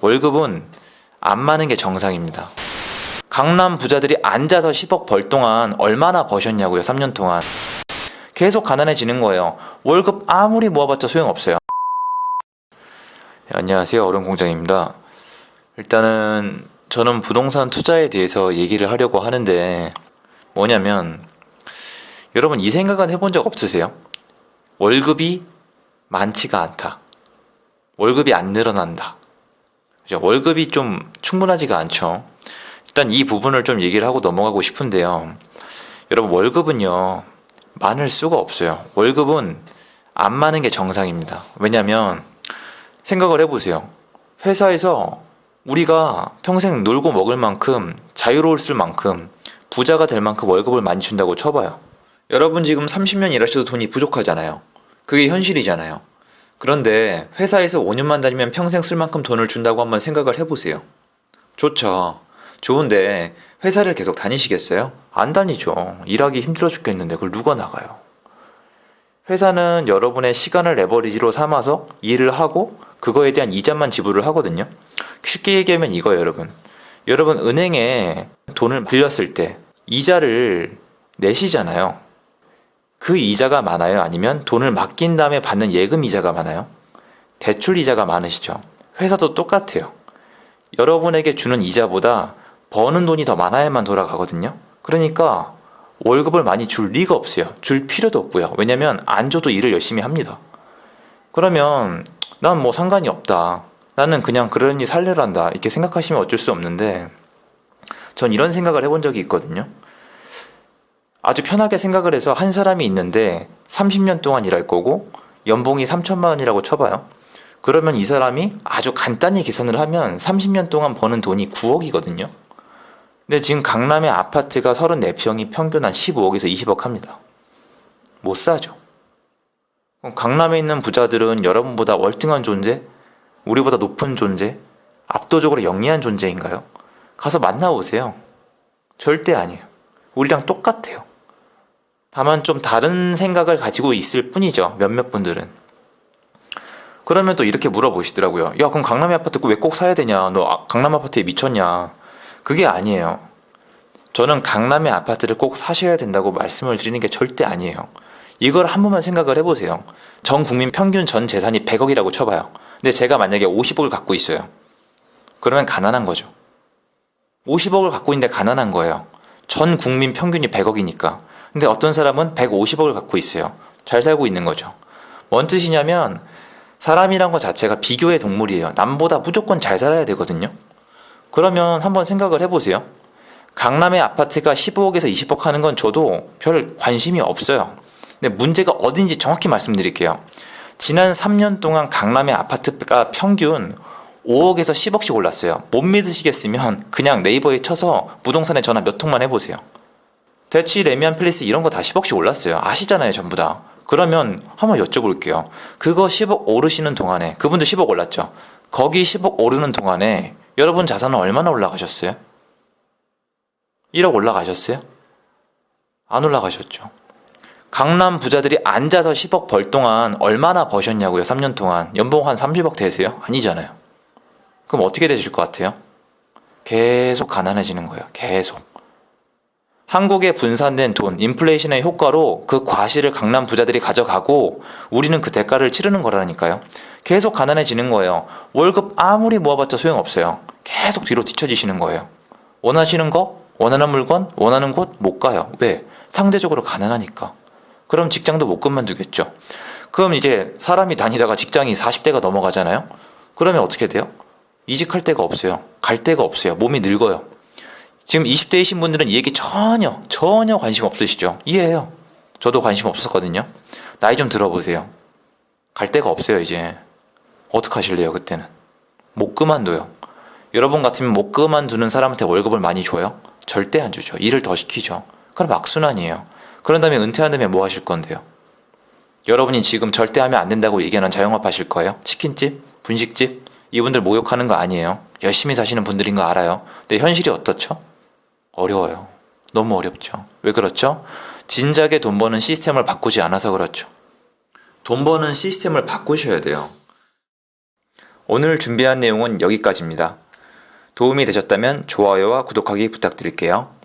월급은 안 많은 게 정상입니다. 강남 부자들이 앉아서 10억 벌 동안 얼마나 버셨냐고요, 3년 동안. 계속 가난해지는 거예요. 월급 아무리 모아봤자 소용없어요. 네, 안녕하세요, 어른공장입니다. 일단은 저는 부동산 투자에 대해서 얘기를 하려고 하는데 뭐냐면 여러분 이 생각은 해본 적 없으세요? 월급이 많지가 않다. 월급이 안 늘어난다. 월급이 좀 충분하지가 않죠. 일단 이 부분을 좀 얘기를 하고 넘어가고 싶은데요. 여러분 월급은요 많을 수가 없어요. 월급은 안 많은 게 정상입니다. 왜냐하면 생각을 해보세요. 회사에서 우리가 평생 놀고 먹을 만큼 자유로울 만큼 부자가 될 만큼 월급을 많이 준다고 쳐봐요. 여러분 지금 30년 일하셔도 돈이 부족하잖아요. 그게 현실이잖아요. 그런데 회사에서 5년만 다니면 평생 쓸 만큼 돈을 준다고 한번 생각을 해보세요. 좋죠. 좋은데 회사를 계속 다니시겠어요? 안 다니죠. 일하기 힘들어 죽겠는데 그걸 누가 나가요? 회사는 여러분의 시간을 레버리지로 삼아서 일을 하고 그거에 대한 이자만 지불을 하거든요. 쉽게 얘기하면 이거예요, 여러분. 여러분 은행에 돈을 빌렸을 때 이자를 내시잖아요. 그 이자가 많아요? 아니면 돈을 맡긴 다음에 받는 예금 이자가 많아요? 대출 이자가 많으시죠? 회사도 똑같아요. 여러분에게 주는 이자보다 버는 돈이 더 많아야만 돌아가거든요. 그러니까 월급을 많이 줄 리가 없어요. 줄 필요도 없고요. 왜냐면 안 줘도 일을 열심히 합니다. 그러면 난 뭐 상관이 없다. 나는 그냥 그러니 살려란다. 이렇게 생각하시면 어쩔 수 없는데 전 이런 생각을 해본 적이 있거든요. 아주 편하게 생각을 해서 한 사람이 있는데 30년 동안 일할 거고 연봉이 3천만 원이라고 쳐봐요. 그러면 이 사람이 아주 간단히 계산을 하면 30년 동안 버는 돈이 9억이거든요. 근데 지금 강남의 아파트가 34평이 평균 한 15억에서 20억 합니다. 못 사죠. 강남에 있는 부자들은 여러분보다 월등한 존재, 우리보다 높은 존재, 압도적으로 영리한 존재인가요? 가서 만나보세요. 절대 아니에요. 우리랑 똑같아요. 다만 좀 다른 생각을 가지고 있을 뿐이죠. 몇몇 분들은. 그러면 또 이렇게 물어보시더라고요. 야, 그럼 강남의 아파트 왜 꼭 사야 되냐? 너 아- 강남 아파트에 미쳤냐? 그게 아니에요. 저는 강남의 아파트를 꼭 사셔야 된다고 말씀을 드리는 게 절대 아니에요. 이걸 한 번만 생각을 해보세요. 전 국민 평균 전 재산이 100억이라고 쳐봐요. 근데 제가 만약에 50억을 갖고 있어요. 그러면 가난한 거죠. 50억을 갖고 있는데 가난한 거예요. 전 국민 평균이 100억이니까. 근데 어떤 사람은 150억을 갖고 있어요. 잘 살고 있는 거죠. 뭔 뜻이냐면 사람이란 것 자체가 비교의 동물이에요. 남보다 무조건 잘 살아야 되거든요. 그러면 한번 생각을 해보세요. 강남의 아파트가 15억에서 20억 하는 건 저도 별 관심이 없어요. 근데 문제가 어딘지 정확히 말씀드릴게요. 지난 3년 동안 강남의 아파트가 평균 5억에서 10억씩 올랐어요. 못 믿으시겠으면 그냥 네이버에 쳐서 부동산에 전화 몇 통만 해보세요. 대치, 레미안 플레이스 이런 거 다 10억씩 올랐어요. 아시잖아요, 전부 다. 그러면 한번 여쭤볼게요. 그거 10억 오르시는 동안에 그분도 10억 올랐죠. 거기 10억 오르는 동안에 여러분 자산은 얼마나 올라가셨어요? 1억 올라가셨어요? 안 올라가셨죠. 강남 부자들이 앉아서 10억 벌 동안 얼마나 버셨냐고요, 3년 동안. 연봉 한 30억 되세요? 아니잖아요. 그럼 어떻게 되실 것 같아요? 계속 가난해지는 거예요. 계속. 한국에 분산된 돈, 인플레이션의 효과로 그 과실을 강남 부자들이 가져가고 우리는 그 대가를 치르는 거라니까요. 계속 가난해지는 거예요. 월급 아무리 모아봤자 소용없어요. 계속 뒤로 뒤처지시는 거예요. 원하시는 거, 원하는 물건, 원하는 곳 못 가요. 왜? 상대적으로 가난하니까. 그럼 직장도 못 그만두겠죠. 그럼 이제 사람이 다니다가 직장이 40대가 넘어가잖아요. 그러면 어떻게 돼요? 이직할 데가 없어요. 갈 데가 없어요. 몸이 늙어요. 지금 20대이신 분들은 이 얘기 전혀 전혀 관심 없으시죠? 이해해요. 저도 관심 없었거든요. 나이 좀 들어보세요. 갈 데가 없어요 이제. 어떡 하실래요 그때는? 못 그만둬요. 여러분 같으면 못 그만두는 사람한테 월급을 많이 줘요? 절대 안 주죠. 일을 더 시키죠. 그럼 악순환이에요. 그런 다음에 은퇴한 다음에 뭐 하실 건데요? 여러분이 지금 절대 하면 안 된다고 얘기하는 자영업 하실 거예요? 치킨집? 분식집? 이분들 모욕하는 거 아니에요. 열심히 사시는 분들인 거 알아요. 근데 현실이 어떻죠? 어려워요. 너무 어렵죠. 왜 그렇죠? 진작에 돈 버는 시스템을 바꾸지 않아서 그렇죠. 돈 버는 시스템을 바꾸셔야 돼요. 오늘 준비한 내용은 여기까지입니다. 도움이 되셨다면 좋아요와 구독하기 부탁드릴게요.